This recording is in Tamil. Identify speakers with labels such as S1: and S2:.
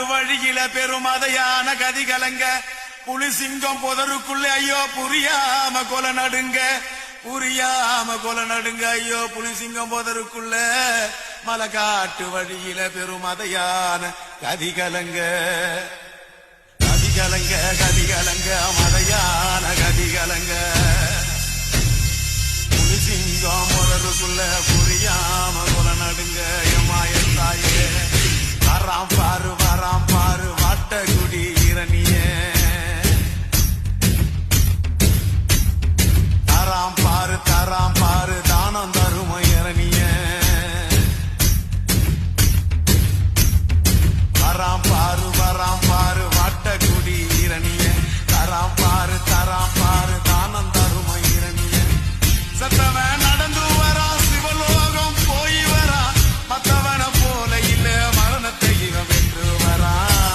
S1: காட்டு வழியில பெருமதையான கதி கலங்க. புலிசிங்கம் புதருக்குள்ள ஐயோ புரியாம கொல நடுங்க. புரியாம கொல நடுங்க ஐயோ புலிசிங்கம் புதருக்குள்ள. மலை காட்டு வழியில பெருமதையான கதி கலங்க. கதி கலங்க கதி கலங்க amparo.